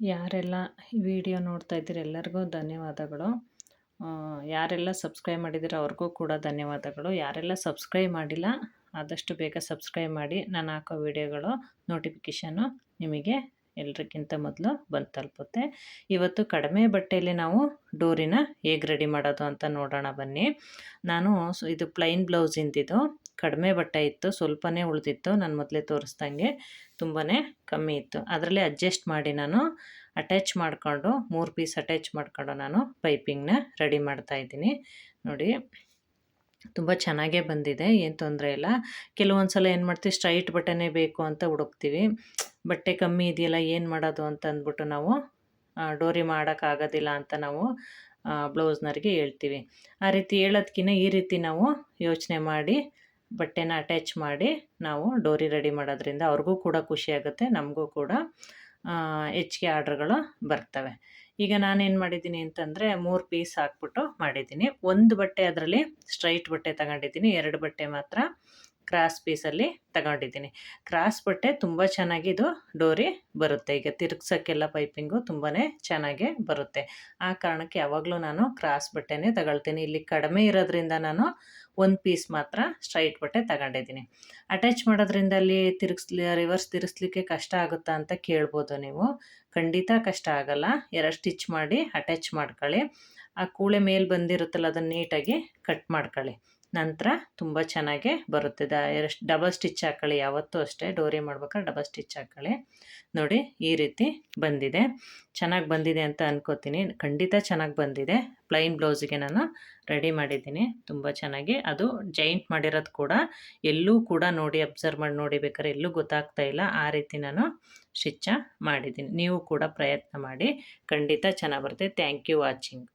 ಯಾರೆಲ್ಲ ವಿಡಿಯೋ ನೋಡ್ತಾ ಇದ್ದೀರಿ ಎಲ್ಲರಿಗೂ ಧನ್ಯವಾದಗಳು. ಯಾರೆಲ್ಲ ಸಬ್ಸ್ಕ್ರೈಬ್ ಮಾಡಿದ್ದೀರೋ ಅವ್ರಿಗೂ ಕೂಡ ಧನ್ಯವಾದಗಳು. ಯಾರೆಲ್ಲ ಸಬ್ಸ್ಕ್ರೈಬ್ ಮಾಡಿಲ್ಲ, ಆದಷ್ಟು ಬೇಗ ಸಬ್ಸ್ಕ್ರೈಬ್ ಮಾಡಿ. ನಾನು ಹಾಕೋ ವಿಡಿಯೋಗಳು, ನೋಟಿಫಿಕೇಷನು ನಿಮಗೆ ಎಲ್ರಿಗಿಂತ ಮೊದಲು ಬಂದು ತಲುಪುತ್ತೆ. ಇವತ್ತು ಕಡಿಮೆ ಬಟ್ಟೆಯಲ್ಲಿ ನಾವು ಡೋರಿನ ಹೇಗೆ ರೆಡಿ ಮಾಡೋದು ಅಂತ ನೋಡೋಣ ಬನ್ನಿ. ನಾನು ಇದು ಪ್ಲೈನ್ ಬ್ಲೌಸಿಂದಿದ್ದು ಕಡಿಮೆ ಬಟ್ಟೆ ಇತ್ತು, ಸ್ವಲ್ಪನೇ ಉಳಿದಿತ್ತು, ನಾನು ಮೊದಲೇ ತೋರಿಸ್ದಂಗೆ ತುಂಬಾ ಕಮ್ಮಿ ಇತ್ತು. ಅದರಲ್ಲಿ ಅಡ್ಜಸ್ಟ್ ಮಾಡಿ ನಾನು ಅಟ್ಯಾಚ್ ಮಾಡಿಕೊಂಡು, ಮೂರು ಪೀಸ್ ಅಟ್ಯಾಚ್ ಮಾಡ್ಕೊಂಡು ನಾನು ಪೈಪಿಂಗ್ನ ರೆಡಿ ಮಾಡ್ತಾ ಇದ್ದೀನಿ. ನೋಡಿ, ತುಂಬ ಚೆನ್ನಾಗೇ ಬಂದಿದೆ, ಏನು ತೊಂದರೆ ಇಲ್ಲ. ಕೆಲವೊಂದು ಸಲ ಏನು ಮಾಡ್ತೀವಿ ಸ್ಟ್ರೈಟ್ ಬಟ್ಟೆನೇ ಬೇಕು ಅಂತ ಹುಡುಕ್ತೀವಿ. ಬಟ್ಟೆ ಕಮ್ಮಿ ಇದೆಯಲ್ಲ, ಏನು ಮಾಡೋದು ಅಂತ ಅಂದ್ಬಿಟ್ಟು ನಾವು ಡೋರಿ ಮಾಡೋಕ್ಕಾಗೋದಿಲ್ಲ ಅಂತ ನಾವು ಬ್ಲೌಸ್ನವ್ರಿಗೆ ಹೇಳ್ತೀವಿ. ಆ ರೀತಿ ಹೇಳೋದಕ್ಕಿಂತ ಈ ರೀತಿ ನಾವು ಯೋಚನೆ ಮಾಡಿ ಬಟ್ಟೆನ ಅಟ್ಯಾಚ್ ಮಾಡಿ ನಾವು ಡೋರಿ ರೆಡಿ ಮಾಡೋದ್ರಿಂದ ಅವ್ರಿಗೂ ಕೂಡ ಖುಷಿಯಾಗುತ್ತೆ ನಮಗೂ ಕೂಡ ಹೆಚ್ಚಿಗೆ ಆರ್ಡ್ರ್ಗಳು ಬರ್ತವೆ. ಈಗ ನಾನೇನು ಮಾಡಿದ್ದೀನಿ ಅಂತಂದರೆ ಮೂರು ಪೀಸ್ ಹಾಕ್ಬಿಟ್ಟು ಮಾಡಿದ್ದೀನಿ. ಒಂದು ಬಟ್ಟೆ ಅದರಲ್ಲಿ ಸ್ಟ್ರೈಟ್ ಬಟ್ಟೆ ತಗೊಂಡಿದ್ದೀನಿ. ಎರಡು ಬಟ್ಟೆ ಮಾತ್ರ ಕ್ರಾಸ್ ಪೀಸಲ್ಲಿ ತಗೊಂಡಿದ್ದೀನಿ. ಕ್ರಾಸ್ ಬಟ್ಟೆ ತುಂಬ ಚೆನ್ನಾಗಿ ಇದು ಡೋರಿ ಬರುತ್ತೆ. ಈಗ ತಿರುಗ್ಸೋಕ್ಕೆಲ್ಲ ಪೈಪಿಂಗು ತುಂಬಾ ಚೆನ್ನಾಗಿ ಬರುತ್ತೆ. ಆ ಕಾರಣಕ್ಕೆ ಯಾವಾಗಲೂ ನಾನು ಕ್ರಾಸ್ ಬಟ್ಟೆನೇ ತಗೊಳ್ತೀನಿ. ಇಲ್ಲಿ ಕಡಿಮೆ ಇರೋದ್ರಿಂದ ನಾನು ಒಂದು ಪೀಸ್ ಮಾತ್ರ ಸ್ಟ್ರೈಟ್ ಬಟ್ಟೆ ತಗೊಂಡಿದ್ದೀನಿ. ಅಟ್ಯಾಚ್ ಮಾಡೋದ್ರಿಂದ ಅಲ್ಲಿ ತಿರುಗಿಸ್ಲಿ, ರಿವರ್ಸ್ ತಿರುಗಿಸ್ಲಿಕ್ಕೆ ಕಷ್ಟ ಆಗುತ್ತಾ ಅಂತ ಕೇಳ್ಬೋದು ನೀವು. ಖಂಡಿತ ಕಷ್ಟ ಆಗಲ್ಲ. ಎರಡು ಸ್ಟಿಚ್ ಮಾಡಿ ಅಟ್ಯಾಚ್ ಮಾಡ್ಕೊಳ್ಳಿ. ಆ ಕೂಳೆ ಮೇಲೆ ಬಂದಿರುತ್ತಲ್ಲ ಅದನ್ನು ನೀಟಾಗಿ ಕಟ್ ಮಾಡ್ಕೊಳ್ಳಿ. ನಂತರ ತುಂಬ ಚೆನ್ನಾಗೆ ಬರುತ್ತೆ. ದ ಡಬಲ್ ಸ್ಟಿಚ್ ಹಾಕೊಳ್ಳಿ ಯಾವತ್ತೂ ಅಷ್ಟೇ. ಡೋರಿ ಮಾಡ್ಬೇಕಾದ್ರೆ ಡಬಲ್ ಸ್ಟಿಚ್ ಹಾಕ್ಕೊಳ್ಳಿ ನೋಡಿ, ಈ ರೀತಿ ಬಂದಿದೆ. ಚೆನ್ನಾಗಿ ಬಂದಿದೆ ಅಂತ ಅನ್ಕೋತೀನಿ. ಖಂಡಿತ ಚೆನ್ನಾಗಿ ಬಂದಿದೆ. ಪ್ಲೈನ್ ಬ್ಲೌಸಿಗೆ ನಾನು ರೆಡಿ ಮಾಡಿದ್ದೀನಿ. ತುಂಬ ಚೆನ್ನಾಗಿ. ಅದು ಜೈಂಟ್ ಮಾಡಿರೋದು ಕೂಡ ಎಲ್ಲೂ ಕೂಡ ನೋಡಿ ಅಬ್ಸರ್ವ್ ಮಾಡಿ ನೋಡಿ ಬೇಕಾದ್ರೆ ಎಲ್ಲೂ ಗೊತ್ತಾಗ್ತಾ ಇಲ್ಲ. ಆ ರೀತಿ ನಾನು ಸ್ಟಿಚ್ಚ ಮಾಡಿದ್ದೀನಿ. ನೀವು ಕೂಡ ಪ್ರಯತ್ನ ಮಾಡಿ. ಖಂಡಿತ ಚೆನ್ನಾಗಿ ಬರುತ್ತೆ. Thank you watching